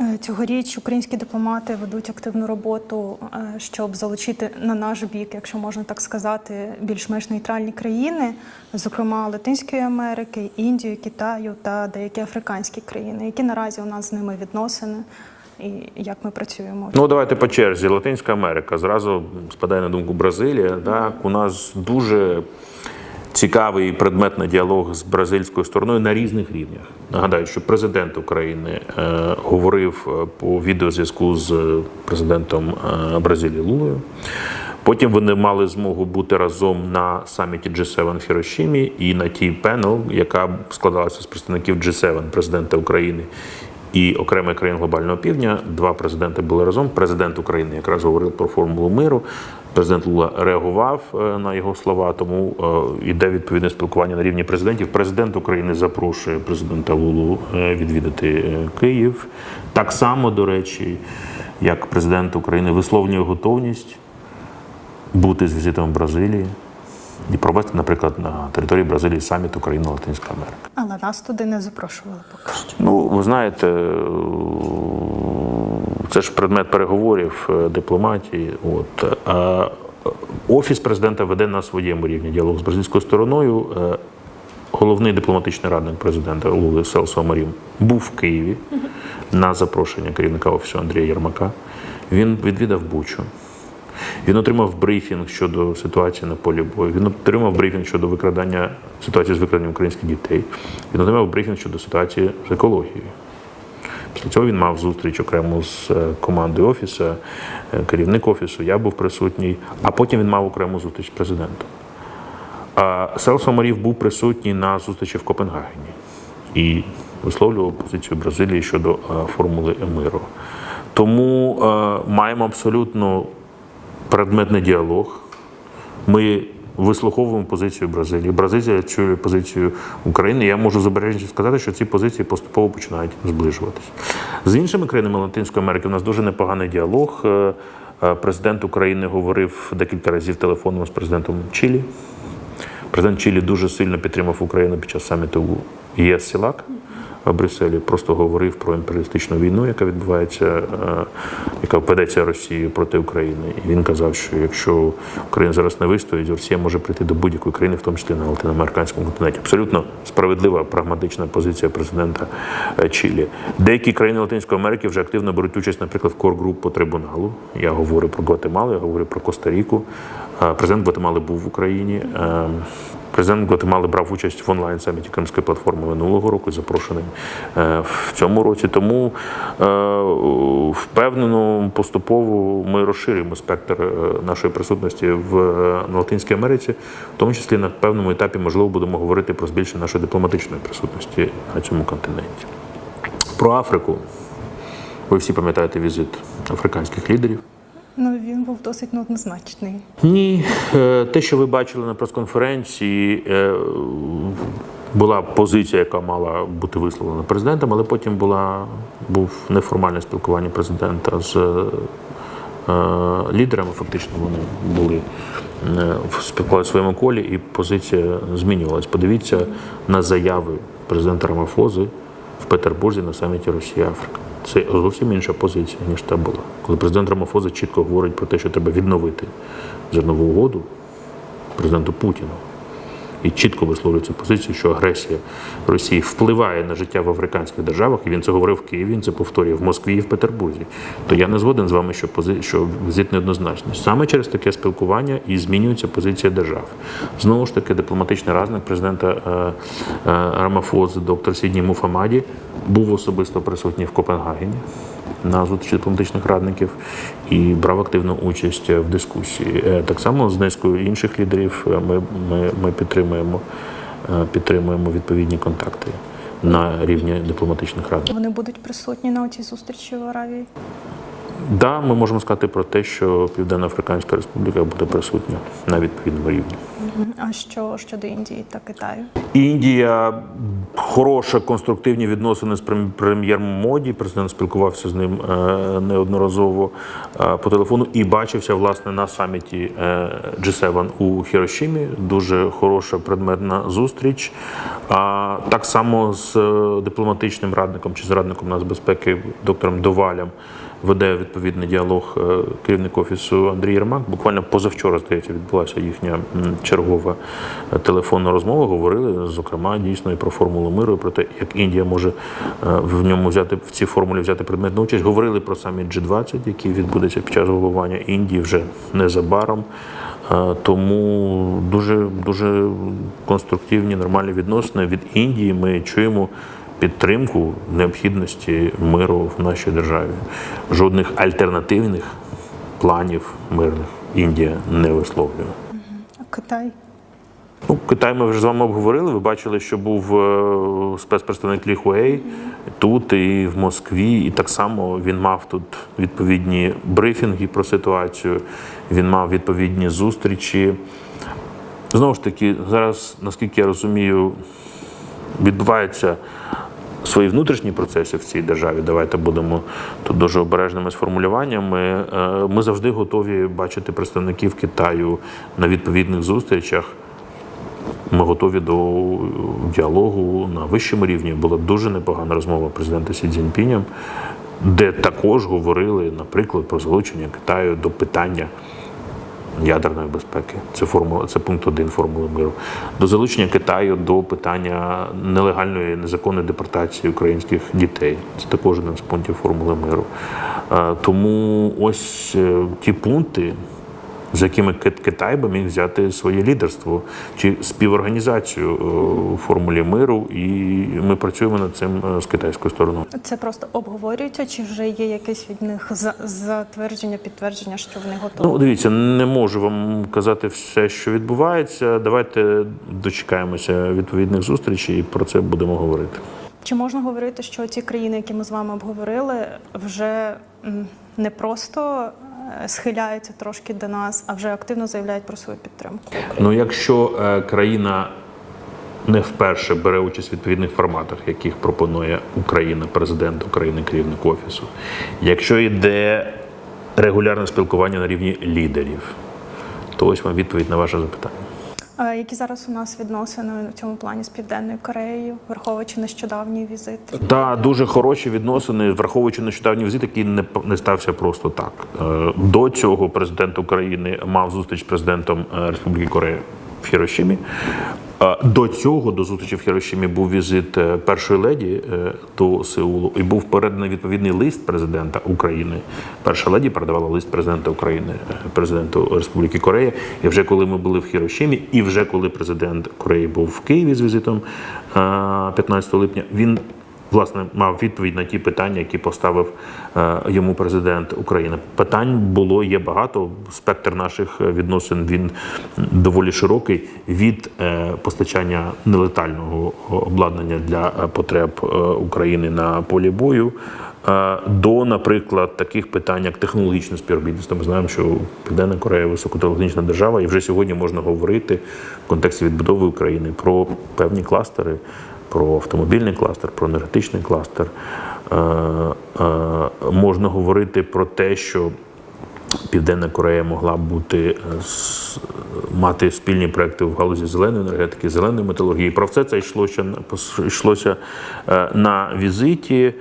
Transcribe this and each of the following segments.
Е, Цьогоріч українські дипломати ведуть активну роботу, е, щоб залучити на наш бік, якщо можна так сказати, більш-менш нейтральні країни, зокрема Латинської Америки, Індію, Китаю та деякі африканські країни. Які наразі у нас з ними відносини і як ми працюємо? Ну, давайте по черзі. Латинська Америка. Зразу спадає на думку Бразилія. Так, у нас дуже цікавий предметний діалог з бразильською стороною на різних рівнях. Нагадаю, що президент України е, говорив е, по відеозв'язку з президентом е, Бразилії Лулою. Потім вони мали змогу бути разом на саміті G7 в Хірошимі і на тій пенел, яка складалася з представників G7, президента України і окремих країн глобального півдня. Два президенти були разом. Президент України якраз говорив про формулу миру. Президент Лула реагував е, на його слова, тому е, йде відповідне спілкування на рівні президентів. Президент України запрошує президента Лулу е, відвідати е, Київ. Так само, до речі, як президент України висловлює готовність бути з візитом в Бразилії і провести, наприклад, на території Бразилії саміт Україна Латинська Америка. Але нас туди не запрошували поки що. Ну, ви знаєте, е, це ж предмет переговорів е, дипломатії. От а офіс президента веде на своєму рівні діалог з бразильською стороною. Е, Головний дипломатичний радник президента Лули Селсо Марім був в Києві на запрошення керівника офісу Андрія Єрмака. Він відвідав Бучу. Він отримав брифінг щодо ситуації на полі бою. Він отримав брифінг щодо викрадання ситуації з викраденням українських дітей. Він отримав брифінг щодо ситуації з екологією. Після цього він мав зустріч окремо з е, командою офісу, е, керівник офісу, я був присутній, а потім він мав окрему зустріч з президентом. А Селсо Марів був присутній на зустрічі в Копенгагені і висловлював позицію Бразилії щодо е, формули миру. Тому маємо абсолютно предметний діалог. Ми вислуховуємо позицію Бразилії. Бразилія чує позицію України. Я можу з обережністю сказати, що ці позиції поступово починають зближуватися. З іншими країнами Латинської Америки у нас дуже непоганий діалог. Е, е, Президент України говорив декілька разів телефоном з президентом Чилі. Президент Чилі дуже сильно підтримав Україну під час саміту ЄС Сілак в Брюсселі. Просто говорив про імперіалістичну війну, яка відбувається, е, яка ведеться Росією проти України. І він казав, що якщо Україна зараз не вистоїть, Росія може прийти до будь-якої країни, в тому числі на латиноамериканському континенті. Абсолютно справедлива, прагматична позиція президента е, Чилі. Деякі країни Латинської Америки вже активно беруть участь, наприклад, в кор-груп по трибуналу. Я говорю про Гватемалу, я говорю про Коста-Ріку. Е, Президент Гватемали був в Україні. Президент Гватемали брав участь в онлайн саміті Кримської платформи минулого року, запрошений е, в цьому році. Тому е, впевнено, поступово ми розширюємо спектр е, нашої присутності в Латинській Америці, в тому числі на певному етапі, можливо, будемо говорити про збільшення нашої дипломатичної присутності на цьому континенті. Про Африку. Ви всі пам'ятаєте візит африканських лідерів. Ну він був досить неоднозначний. Ні, Е, те, що ви бачили на прес-конференції, е, була позиція, яка мала бути висловлена президентом, але потім була, був неформальне спілкування президента з е, лідерами. Фактично вони були спілкувалися в своєму колі, і позиція змінювалась. Подивіться на заяви президента Рамафози в Петербурзі на саміті Росія-Африка. Це зовсім інша позиція, ніж та була. Коли президент Рамафоза чітко говорить про те, що треба відновити зернову угоду президенту Путіну. І чітко висловлює цю позицію, що агресія Росії впливає на життя в африканських державах, і він це говорив в Києві, він це повторює в Москві і в Петербурзі. То я не згоден з вами, що пози... що візит неоднозначний. Саме через таке спілкування і змінюється позиція держав. Знову ж таки, дипломатичний радник президента е, е, Рамафози, доктор Сідній Муфамаді, був особисто присутній в Копенгагені на зустрічі дипломатичних радників і брав активну участь в дискусії. Е, Так само з низкою інших лідерів е, ми, ми, ми підтримуємо, е, підтримуємо відповідні контакти на рівні дипломатичних радників. Вони будуть присутні на цій зустрічі в Аравії. Да, ми можемо сказати про те, що Південно-Африканська Республіка буде присутня на відповідному рівні. А що щодо Індії та Китаю? Індія хороша, конструктивні відносини з прем- прем'єром Моді. Президент спілкувався з ним е, неодноразово е, по телефону і бачився власне на саміті е, G7 у Хірошімі. Дуже хороша предметна зустріч. А так само з дипломатичним радником чи з радником нацбезпеки доктором Довалем веде відповідний діалог керівник офісу Андрій Єрмак. Буквально позавчора, здається, відбулася їхня чергова телефонна розмова. Говорили, зокрема, дійсно і про формулу миру, і про те, як Індія може е, в ньому взяти в цій формулі взяти предметну участь. Говорили про саміт G20, який відбудеться під час головування Індії вже незабаром. Е, Тому дуже дуже конструктивні, нормальні відносини від Індії. Ми чуємо підтримку необхідності миру в нашій державі. Жодних альтернативних планів мирних Індія не висловлює. Китай? Ну, Китай ми вже з вами обговорили. Ви бачили, що був е, спецпредставник Лі Хуей тут і в Москві, і так само він мав тут відповідні брифінги про ситуацію. Він мав відповідні зустрічі. Знову ж таки, зараз, наскільки я розумію, відбуваються свої внутрішні процеси в цій державі. Давайте будемо тут дуже обережними з формулюваннями. Е, Ми завжди готові бачити представників Китаю на відповідних зустрічах. Ми готові до діалогу на вищому рівні. Була дуже непогана розмова президента Сі Цзіньпінем, де також говорили, наприклад, про залучення Китаю до питання ядерної безпеки. Це формула, це пункт один формули миру. До залучення Китаю до питання нелегальної незаконної депортації українських дітей. Це також один з пунктів формули миру. Е, Тому ось е, ті пункти, з якими Кит- Китай би міг взяти своє лідерство чи співорганізацію е, у формулі миру, і ми працюємо над цим е, з китайською стороною. Це просто обговорюється, чи вже є якесь від них за- затвердження, підтвердження, що вони готові? Ну, дивіться, не можу вам казати все, що відбувається. Давайте дочекаємося відповідних зустрічей і про це будемо говорити. Чи можна говорити, що ті країни, які ми з вами обговорили, вже не просто е, схиляються трошки до нас, а вже активно заявляють про свою підтримку? Ну, якщо е, країна не вперше бере участь в відповідних форматах, яких пропонує Україна, президент України, керівник офісу, якщо йде регулярне спілкування на рівні лідерів, то ось вам відповідь на ваше запитання. Які зараз у нас відносини в цьому плані з Південною Кореєю, враховуючи нещодавній візит? Та дуже хороші відносини, враховуючи нещодавній візит, який не не стався просто так. Е, До цього президент України мав зустріч з президентом е, Республіки Корея в Хірошімі. До цього до зустрічі в Хірошімі був візит е, першої леді е, до Сеулу, і був переданий відповідний лист президента України. Перша леді передавала лист президента України е, президенту Республіки Корея. І вже коли ми були в Хірошімі, і вже коли президент Кореї був в Києві з візитом е, 15 липня, він власне мав відповідь на ті питання, які поставив е, йому президент України. Питань було є багато. Спектр наших відносин він доволі широкий від е, постачання нелетального обладнання для е, потреб е, України на полі бою. е, До, наприклад, таких питань, як технологічне співробітництво. Ми знаємо, що Південна Корея високотехнологічна держава, і вже сьогодні можна говорити в контексті відбудови України про певні кластери про автомобільний кластер, про енергетичний кластер. Е, е, Можна говорити про те, що Південна Корея могла бути е, мати спільні проекти в галузі зеленої енергетики, зеленої металургії. Про все це йшлося йшлося на візиті.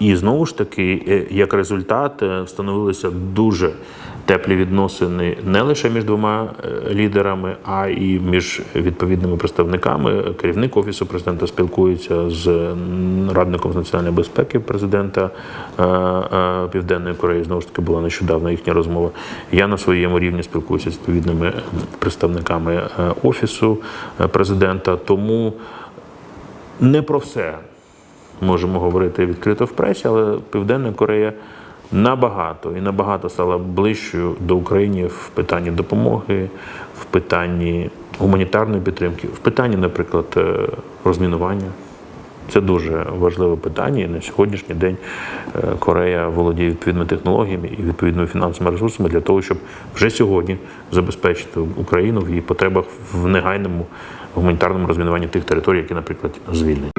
І знову ж таки, е, як результат, е, встановилися дуже теплі відносини не лише між двома е, лідерами, а і між відповідними представниками. Керівник офісу президента спілкується з радником з національної безпеки президента Південної Кореї. Знову ж таки була нещодавно їхня розмова. Я на своєму рівні спілкуюся з відповідними представниками офісу президента. Тому не про все можемо говорити відкрито в пресі, але Південна Корея набагато і набагато стала ближчою до України в питанні допомоги, в питанні гуманітарної підтримки, в питанні, наприклад, е, розмінування. Це дуже важливе питання. І на сьогоднішній день е, Корея володіє відповідними технологіями і відповідними фінансовими ресурсами для того, щоб вже сьогодні забезпечити Україну в її потребах в негайному гуманітарному розмінуванні тих територій, які, наприклад, звільнені.